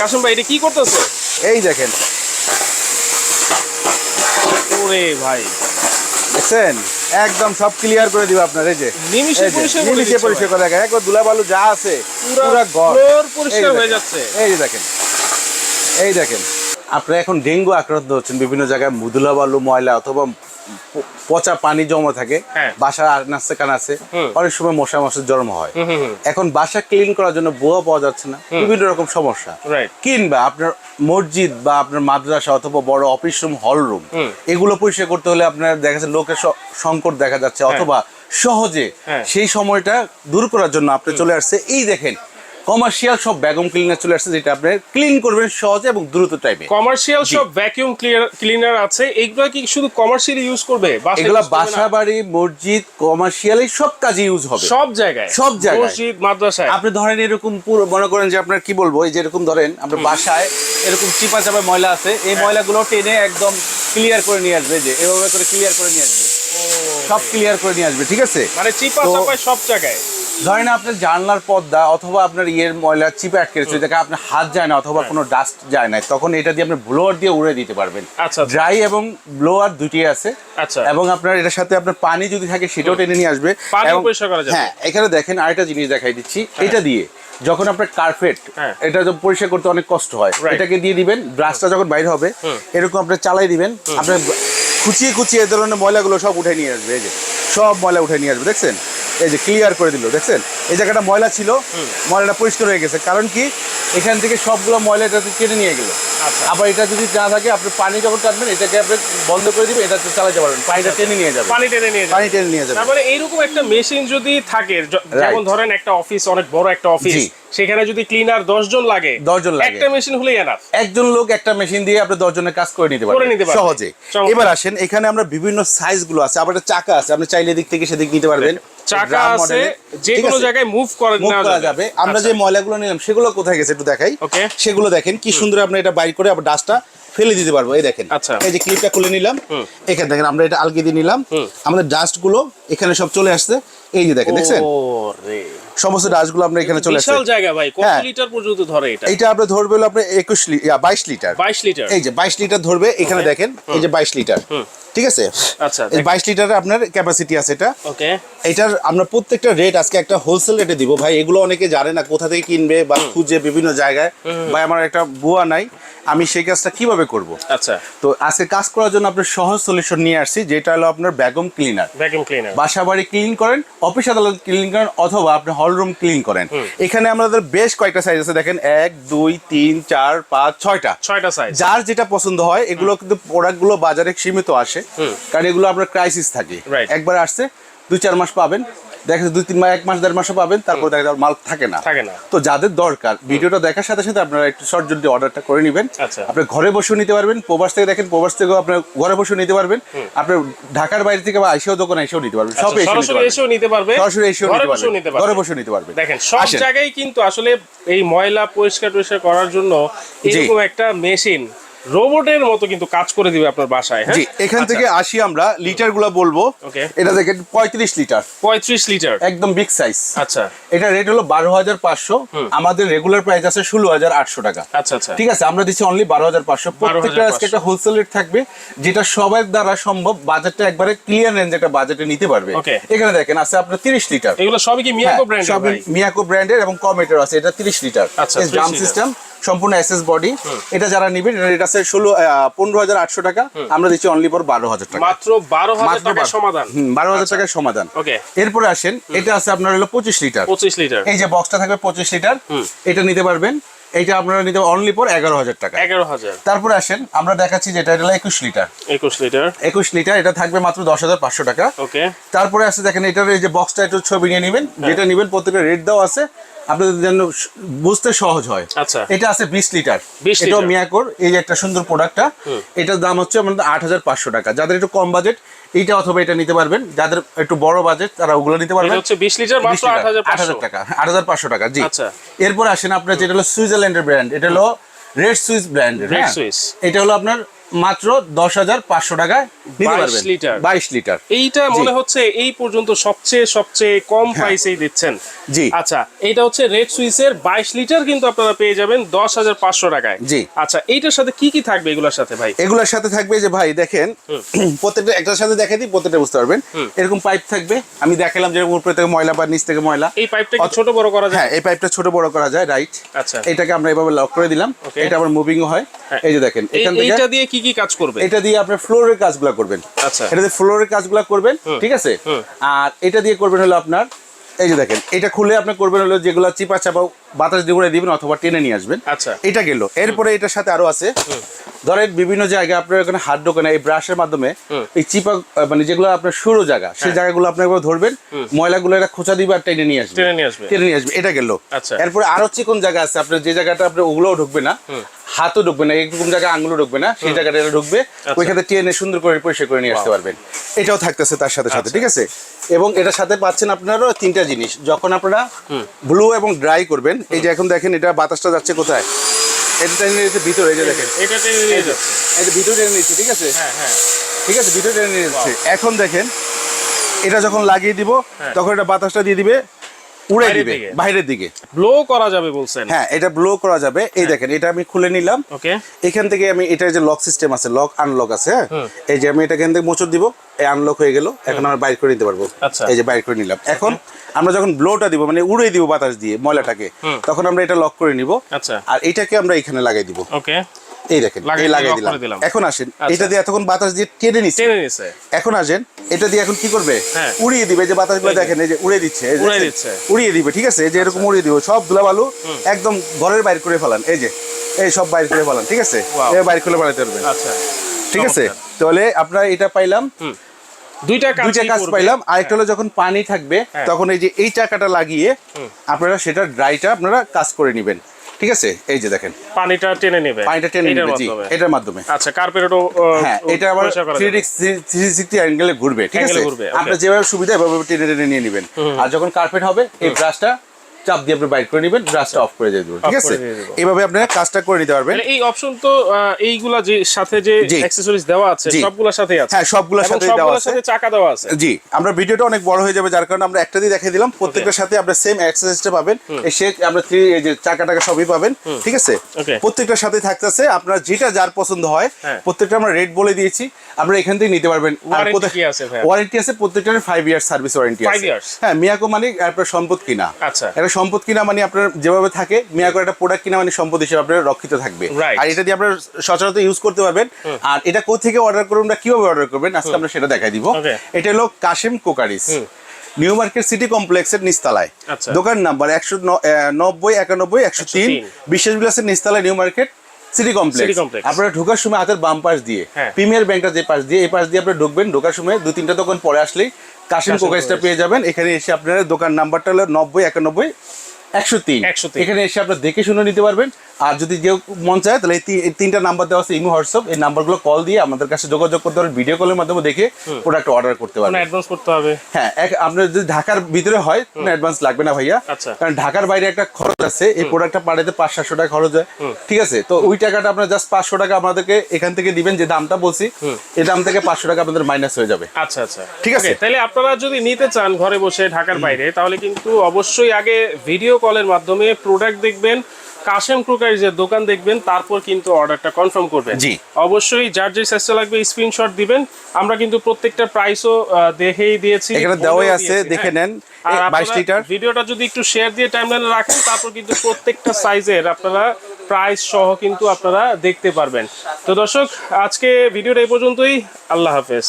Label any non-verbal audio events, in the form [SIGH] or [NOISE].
কাশিম ভাই এটা কি করতেছে? এই দেখেন। ওরে ভাই। দেখছেন? একদম সব ক্লিয়ার করে দিব আপনার এই যে। নিমিষে পরিষ্কার করে নিমিষে পরিষ্কার করে দেখেন একবার যা আছে পুরা ঘর। পরিষ্কার হয়ে যাচ্ছে। এই যে দেখেন। এই দেখেন। আপনারা এখন ডেঙ্গু আক্রান্ত হচ্ছেন বিভিন্ন জায়গায় মুদুলা বালু ময়লা অথবা পচা পানি জমা থাকে হ্যাঁ। বাসার আনাচে কানাচে হুম। অনেক সময় মশা মশার জন্ম হয়। এখন বাসা ক্লিন করার জন্য বোয়া পাওয়া যাচ্ছে না বিভিন্ন রকম সমস্যা। কিংবা আপনার মসজিদ বা আপনার মাদ্রাসা অথবা বড় অফিস রুম হল রুম এগুলো পরিষ্কার করতে হলে আপনার দেখা যাচ্ছে লোকের সংকট দেখা যাচ্ছে অথবা সহজে হ্যাঁ। সেই সময়টা দূর করার জন্য আপনি চলে আসছে। এই দেখেন কমার্শিয়াল সব ব্যাগম ক্লিনার চলে আসছে যেটা আপনি ক্লিন করবেন সহজে এবং দ্রুত টাইমে কমার্শিয়াল সব ভ্যাকিউম ক্লিনার আছে এইগুলো কি শুধু কমার্শিয়ালি ইউজ করবে? এগুলো? বাসা বাড়ি মসজিদ কমার্শিয়াল সব কাজে ইউজ হবে। সব জায়গায়। সব জায়গায়। মসজিদ মাদ্রাসায়। আপনি ধরেন এরকম পুরো মনে করেন যে আপনার কি বলব এই যেরকম ধরেন আপনার বাসায় এরকম চিপা চাপা ময়লা আছে এই হ্যাঁ। ময়লাগুলো টেনে একদম ক্লিয়ার করে নিয়ে আসবে যে এভাবে করে ক্লিয়ার করে নিয়ে আসবে। সব ক্লিয়ার করে নিয়ে আসবে ঠিক আছে? মানে চিপা চাপায় সব জায়গায়? ধরেন আপনার জানলার পর্দা অথবা আপনার ইয়ের ময়লা চিপে আটকে রয়েছে যেটা আপনার হাত যায় না অথবা কোনো ডাস্ট যায় না তখন এটা দিয়ে আপনি ব্লোয়ার দিয়ে উড়ে দিতে পারবেন। আচ্ছা, আচ্ছা। ড্রাই এবং ব্লোয়ার দুটি আছে। আচ্ছা। এবং আপনার এটার সাথে আপনার পানি যদি থাকে সেটাও টেনে নিয়ে আসবে। হ্যাঁ এখানে দেখেন আরেকটা জিনিস দেখাই দিচ্ছি। এটা দিয়ে যখন আপনার কার্পেট হ্যাঁ। এটা তো পরিষ্কার করতে অনেক কষ্ট হয়। এটাকে দিয়ে দিবেন ব্রাশটা যখন বাইরে হবে এরকম আপনি চালাই দিবেন। আপনার খুচিয়ে খুচিয়ে এ ধরনের ময়লাগুলো সব উঠে নিয়ে আসবে এই যে। সব ময়লা উঠে নিয়ে আসবে দেখছেন? এই যে ক্লিয়ার করে দিল দেখছেন? এই জায়গাটা ময়লা ছিল ময়লাটা পরিষ্কার হয়ে গেছে। কারণ কি? এখান থেকে সবগুলো ময়লা এটাতে কেটে নিয়ে গেল। আচ্ছা। আবার এটা যদি না থাকে আপনি পানি যখন টানবেন এটাকে আপনি বন্ধ করে দিবেন এটাতে চালাতে পারবেন। পানিটা টেনে নিয়ে যাবে। পানি টেনে নিয়ে পানি টেনে নিয়ে যাবে। তারপরে এইরকম একটা মেশিন যদি থাকে যেমন ধরেন একটা অফিস অনেক বড় একটা অফিস সেখানে যদি ক্লিনার দশ জন লাগে 10 জন লাগে। একটা মেশিন হলেই এনাফ একজন লোক একটা মেশিন দিয়ে আপনি দশজনের কাজ করে নিতে পারবেন। সহজে। এবার আসেন এখানে আমরা বিভিন্ন সাইজগুলো আছে আবার একটা চাকা আছে আপনি চাইলে দিক থেকে সেদিক নিতে পারবেন। চাকা আছে যে কোনো জায়গায় মুভ করে নেওয়া যাবে। আমরা আচ্ছা। যে ময়লাগুলো নিলাম সেগুলো কোথায় গেছে একটু দেখাই। ওকে। সেগুলো দেখেন কি সুন্দর আপনি এটা বাইর করে আবার ডাস্টটা ফেলে দিতে পারব। এই দেখেন। আচ্ছা। এই যে ক্লিপটা খুলে নিলাম। এখানে দেখেন আমরা এটা আলগি দিয়ে নিলাম। আমাদের ডাস্টগুলো এখানে সব চলে আসছে। এই যে দেখেন দেখছেন? সমস্ত ডাস্টগুলো আমরা এখানে চলে আসছে। বিশাল জায়গা ভাই কত হ্যাঁ। লিটার পর্যন্ত ধরে এটা? এইটা আপনি ধরবে হলো আপনার একুশ বাইশ লিটার। 22 লিটার? এই যে বাইশ লিটার ধরবে এখানে দেখেন এই যে বাইশ লিটার। ঠিক আছে? আচ্ছা এই বাইশ লিটারের আপনার ক্যাপাসিটি আছে এটা। ওকে। এটার আমরা প্রত্যেকটা রেট আজকে একটা হোলসেল রেটে দিব। ভাই এগুলো অনেকে জানে না কোথা থেকে কিনবে বা খুঁজে বিভিন্ন জায়গায়। ভাই আমার একটা বুয়া নাই। আমি সেই কাজটা কীভাবে করব? আচ্ছা। তো আজকে কাজ করার জন্য আপনার সহজ সলিউশন নিয়ে আসছি যেটা হলো আপনার ব্যাগম ক্লিনার ভ্যাকুয়াম ক্লিনার বাসা বাড়ি ক্লিন করেন অফিস আদালত ক্লিন করেন অথবা আপনি হল রুম ক্লিন করেন। এখানে আমাদের বেশ কয়েকটা সাইজ আছে দেখেন এক দুই তিন চার পাঁচ ছয়টা। ছয়টা সাইজ যার যেটা পছন্দ হয় এগুলো কিন্তু প্রোডাক্টগুলো বাজারে সীমিত আসে। কারণ এগুলো আপনার ক্রাইসিস থাকে। একবার আসছে দুই চার মাস পাবেন। দেখা যাচ্ছে দুই তিন মাস এক মাস দেড় মাসও পাবেন তারপর দেখা যাবে মাল থাকে না। থাকে না। তো যাদের দরকার ভিডিওটা দেখার সাথে সাথে আপনারা একটু শর্ট যদি অর্ডারটা করে নেবেন। আচ্ছা। আপনি ঘরে বসেও নিতে পারবেন প্রবাস থেকে দেখেন প্রবাস থেকেও আপনার ঘরে বসেও নিতে পারবেন। আপনি ঢাকার বাইরে থেকে বা আইসিও দোকানে এসেও নিতে পারবেন সব আচ্ছা, এসেও নিতে সরাসরি পারবেন। এসেও নিতে পারবে সরাসরি এসেও ঘরে নিতে পারবেন ঘরে বসেও নিতে পারবেন। দেখেন সব জায়গায় কিন্তু আসলে এই ময়লা পরিষ্কার টরিষ্কার করার জন্য এরকম একটা মেশিন রোবটের মতো কিন্তু কাজ করে দিবে আপনার বাসায় হ্যাঁ? জি এখান থেকে আসি আমরা। লিটারগুলা বলব এটা দেখেন পঁয়ত্রিশ লিটার। পঁয়ত্রিশ লিটার। একদম বিগ সাইজ আচ্ছা। এটা রেট হলো বারো হাজার পাঁচশো। আমাদের রেগুলার প্রাইস আছে ষোলো হাজার আটশো টাকা। আচ্ছা আচ্ছা। ঠিক আছে আমরা দিচ্ছি অনলি বারো হাজার পাঁচশো। প্রত্যেকটা আজকে একটা হোলসেল রেট থাকবে যেটা সবার দ্বারা সম্ভব বাজেটটা একবারে ক্লিয়ার রেঞ্জ একটা বাজেটে নিতে পারবে। এখানে দেখেন আছে আপনার তিরিশ লিটার। এগুলো সবই কি মিয়াকো ব্র্যান্ড সব মিয়াকো ব্র্যান্ডের এবং কমেটার আছে এটা তিরিশ লিটার। আচ্ছা, ড্রাম লিটার। সিস্টেম সম্পূর্ণ এসএস বডি এটা যারা নিবেন এটা আছে ষোলো পনেরো হাজার আটশো টাকা। আমরা দিচ্ছি অনলি পর বারো হাজার টাকা। মাত্র বারো হাজার টাকা সমাধান। হুম, বারো হাজার টাকার সমাধান। এরপরে আসেন এটা আছে আপনার হলো পঁচিশ লিটার। পঁচিশ লিটার। এই যে বক্সটা থাকবে পঁচিশ লিটার এটা নিতে পারবেন। এইটা আপনারা নিতে অনলি পর এগারো হাজার টাকা। এগারো হাজার। তারপরে আসেন আমরা দেখাচ্ছি যেটা এটা একুশ লিটার। একুশ লিটার। একুশ লিটার এটা থাকবে মাত্র দশ হাজার পাঁচশো টাকা। ওকে। তারপরে আছে দেখেন এটার এই যে বক্সটা একটু ছবি নিয়ে নেবেন হ্যাঁ। যেটা নেবেন প্রত্যেকটা রেট দেওয়া আছে। আপনাদের যেন বুঝতে সহজ হয়। আচ্ছা। এটা আছে বিশ লিটার। 20 এটাও মিয়াকোর এই যে একটা সুন্দর প্রোডাক্টটা এটার দাম হচ্ছে আমাদের আট হাজার পাঁচশো টাকা। যাদের একটু কম বাজেট এইটা অথবা এটা নিতে পারবেন। যাদের একটু বড় বাজেট তারা ওগুলো নিতে এটা পারবেন হচ্ছে বিশ লিটার মাত্র আট হাজার আট হাজার টাকা আট হাজার পাঁচশো টাকা জি। আচ্ছা। এরপর আসেন আপনার যেটা হলো সুইজারল্যান্ডের ব্র্যান্ড এটা হলো red Swiss brand red Swiss। এটা হলো আপনার মাত্র দশ হাজার পাঁচশো টাকায় নিতে 22 পারবেন। লিটার। বাইশ লিটার। এইটা মনে হচ্ছে এই পর্যন্ত সবচেয়ে সবচেয়ে কম প্রাইসেই দিচ্ছেন। হ্যাঁ। জি। আচ্ছা এইটা হচ্ছে রেড সুইসের বাইশ লিটার কিন্তু আপনারা পেয়ে যাবেন দশ হাজার পাঁচশো টাকায়। জি। আচ্ছা এইটার সাথে কি কি থাকবে এগুলোর সাথে ভাই? এগুলোর সাথে থাকবে যে ভাই দেখেন [CLEARS THROAT] প্রত্যেকটা একটার সাথে দেখে দিই প্রত্যেকটা বুঝতে পারবেন। এরকম পাইপ থাকবে। আমি দেখালাম যে উপরে থেকে ময়লা বা নিচ থেকে ময়লা। এই পাইপটা ছোট বড় করা যায়? হ্যাঁ এই পাইপটা ছোট বড় করা যায় রাইট আচ্ছা। এটাকে আমরা এভাবে লক করে দিলাম। এটা আবার মুভিং হয়। হ্যাঁ। এই যে দেখেন এখান থেকে এইটা দিয়ে কি কি কাজ করবে এটা দিয়ে আপনি ফ্লোরের কাজগুলো করবেন। আচ্ছা। এটা দিয়ে ফ্লোরের কাজগুলো করবেন ঠিক আছে? আর এটা দিয়ে করবেন হলো আপনার এই যে দেখেন এটা খুলে আপনি করবেন হলো যেগুলো চিপা চাপা বাতাস দিয়ে উড়ে দিবেন অথবা টেনে নিয়ে আসবেন। আচ্ছা। এটা গেল। এরপরে এটার সাথে আরও আছে। ধরেন বিভিন্ন জায়গায় আপনার এখানে হাত ঢোকে না এই ব্রাশের মাধ্যমে এই চিপা মানে যেগুলো আপনার সরু জায়গা হ্যাঁ। সেই জায়গাগুলো আপনি একবার ধরবেন। ময়লাগুলো এটা খোঁচা দিবে আর টেনে নিয়ে আসবে। টেনে নিয়ে আসবে। টেনে নিয়ে আসবে। এটা গেল। আচ্ছা। এরপরে আরও চিকন জায়গা আছে? আপনার যে জায়গাটা আপনার ওগুলোও ঢুকবে না। হাতও ঢুকবে না। এরকম জায়গায় আঙুলও ঢুকবে না। সেই জায়গাটা এটা ঢুকবে। আচ্ছা। ওইখানে টেনে সুন্দর করে পরিষ্কার করে নিয়ে আসতে পারবেন। এটাও থাকতেছে তার সাথে আচ্ছা। সাথে ঠিক আছে? এবং এটার সাথে পাচ্ছেন আপনারও তিনটা জিনিস। যখন আপনারা ব্লু এবং ড্রাই করবেন এই যে এখন দেখেন এটা বাতাসটা যাচ্ছে কোথায়? এটা টেনে নিয়েছে ভিতরে এই যে দেখেন। এটা টেনে নিয়ে যাচ্ছে। যে ভিতরে টেনে নিচ্ছে ঠিক আছে? হ্যাঁ হ্যাঁ। ঠিক আছে ভিতরে টেনে নিয়ে যাচ্ছে। এখন দেখেন এটা যখন লাগিয়ে দিব তখন এটা বাতাসটা দিয়ে দিবে। উড়ে দিবে বাইরের দিকে। ব্লো করা যাবে বলছেন। হ্যাঁ এটা ব্লো করা যাবে। এই দেখেন এটা আমি খুলে নিলাম। ওকে। এখান থেকে আমি এটার যে লক সিস্টেম আছে লক আনলক আছে হ্যাঁ? এই যে আমি এটা এখান থেকে মোচড় দিব এই আনলক হয়ে গেল। এখন আমরা বাইর করে নিতে পারব। আচ্ছা। এই যে বাইর করে নিলাম। এখন আমরা যখন ব্লোটা দিব মানে উড়ে দিব বাতাস দিয়ে ময়লাটাকে তখন আমরা এটা লক করে নিব। আচ্ছা। আর এটাকে আমরা এখানে লাগাই দিব। ওকে। এই দেখেন এই lock দিলাম এখন আসেন আচ্ছা। এটা দিয়ে এতক্ষণ বাতাস দিয়ে টেনে নিচ্ছে টেনে নিছে। এখন আসেন এটা দিয়ে এখন কি করবে? হ্যাঁ। উড়িয়ে দিবে যে বাতাসগুলো দেখেন এই যে উড়িয়ে দিচ্ছে উড়িয়ে দিচ্ছে। উড়িয়ে দিবে ঠিক আছে? এই যে এরকম উড়িয়ে দিব সব ধুলাবালু একদম ঘরের বাইরে করে ফেলান এই যে এই সব বাইরে করে ফেলান ঠিক আছে? বাইরে করে ফেলাতে পারবেন। আচ্ছা ঠিক আছে? তাহলে আপনারা এটা পাইলাম। দুইটা কাজ পাইলাম। আরেকটা হলো যখন পানি থাকবে হ্যাঁ। তখন এই যে এই চাকাটা লাগিয়ে আপনারা সেটা ড্রাইটা আপনারা কাজ করে নেবেন। ঠিক আছে? এই যে দেখেন। পানিটা টেনে নেবে। পানিটা টেনে নেবে জি এটার মাধ্যমে। আচ্ছা কার্পেটও হ্যাঁ এটা আবার থ্রি সিক্সটি অ্যাঙ্গেলে ঘুরবে ঠিক আছে. আপনার যেভাবে সুবিধা এভাবে টেনে টেনে নিয়ে নেবেন। আর যখন কার্পেট হবে এই ব্রাশটা চাপ দিয়ে আপনি বাইর করে নেবেন ব্রাশটা অফ করে দিয়ে দেবেন ঠিক আছে। এইভাবে আপনারা কাজটা করে নিতে পারবেন। এই অপশন তো এইগুলা যে সাথে যে। অ্যাকসেসরিজ দেওয়া আছে। সবগুলোর সাথেই আছে। হ্যাঁ, সবগুলোর সাথেই দেওয়া সবগুলোর আছে। সাথে চাকা দেওয়া আছে। জি আমরা ভিডিওটা অনেক বড় হয়ে যাবে যার কারণে আমরা একটা দিয়ে দেখিয়ে দিলাম। প্রত্যেকটার সাথে আপনার সেম এক্সারসাইজটা পাবেন। এই সে আমরা থ্রি এই যে চাকা টাকা সবই পাবেন। ঠিক আছে? প্রত্যেকটার সাথে থাকতেছে আপনার যেটা যার পছন্দ হয় হ্যাঁ। প্রত্যেকটা আমরা রেট বলে দিয়েছি। আমরা এখান থেকে নিতে পারবেন? ওয়ারেন্টি আছে প্রত্যেকটার ফাইভ ইয়ার্স সার্ভিস ওয়ারেন্টি আছে? হ্যাঁ মিয়াকো মানে আপনার সম্পদ কিনা? আচ্ছা। একটা সম্পদ কিনা মানে আপনার যেভাবে থাকে মিয়াকোর একটা প্রোডাক্ট কিনা মানে সম্পদ হিসেবে আপনার রক্ষিত থাকবে। আর এটা দিয়ে আপনার সচরাচর ইউজ করতে পারবেন। আর এটা কোথা থেকে অর্ডার করবেন বা কীভাবে অর্ডার করবেন আজকে আমরা সেটা দেখাই দিব। এটা হলো কাশিম কোকারিস। নিউ মার্কেট সিটি কমপ্লেক্সের নিচতলায়। আচ্ছা। দোকান নাম্বার একশো নব্বই একানব্বই একশো তিন 103 বিশেষ বিলাসের নিচতলায় নিউ মার্কেট সিটি কমপ্লেক্স। আপনারা ঢোকার সময় হাতের বাম পাশ দিয়ে হ্যাঁ। প্রিমিয়ার ব্যাংকটা যে পাশ দিয়ে এই পাশ দিয়ে আপনারা ঢুকবেন ঢোকার সময় দু তিনটা দোকান পরে আসলেই কাশিম কোকাইসটা পেয়ে যাবেন। এখানে এসে আপনারা দোকান নাম্বারটা হলো নব্বই একানব্বই একশো তিন 103 এখানে এসে আপনারা দেখে শুনে নিতে পারবেন। আর যদি কেউ মন চায় তাহলে এই তিনটা নাম্বার দেওয়া আছে ইমো হোয়াটসঅ্যাপ। এই নাম্বারগুলো কল দিয়ে আমাদের কাছে যোগাযোগ করতে পারবেন ভিডিও কলের মাধ্যমে দেখে প্রোডাক্ট অর্ডার করতে কোনো পারবেন অ্যাডভান্স করতে হবে। হ্যাঁ এক- আপনার যদি ঢাকার ভিতরে হয় অ্যাডভান্স লাগবে না ভাইয়া। আচ্ছা। কারণ ঢাকার বাইরে একটা খরচ আছে এই প্রোডাক্টটা পাঠাতে পাঁচ সাতশো টাকা খরচ হয়। ঠিক আছে? তো ওই টাকাটা আপনার জাস্ট পাঁচশো টাকা আমাদেরকে এখান থেকে দিবেন যে দামটা বলছি এই দাম থেকে পাঁচশো টাকা আপনাদের মাইনাস হয়ে যাবে। আচ্ছা আচ্ছা। ঠিক আছে। তাহলে আপনারা যদি নিতে চান ঘরে বসে ঢাকার বাইরে তাহলে কিন্তু অবশ্যই আগে ভিডিও কলের মাধ্যমে প্রোডাক্ট দেখবেন কাশেম ক্রোকারিজের দোকান দেখবেন তারপর কিন্তু অর্ডারটা কনফার্ম করবেন জি। অবশ্যই যার যে সাইজটা লাগবে স্ক্রিনশট দিবেন আমরা কিন্তু প্রত্যেকটা প্রাইসও দেখেই দিয়েছি এখানে দেওয়াই আছে, দেখে হ্যাঁ। নেন। আর 22 লিটার। ভিডিওটা যদি একটু শেয়ার দিয়ে টাইমলাইনে রাখেন তারপর কিন্তু প্রত্যেকটা সাইজের আপনারা প্রাইস সহ কিন্তু আপনারা দেখতে পারবেন তো দর্শক আজকে ভিডিওটা এই পর্যন্তই আল্লাহ হাফেজ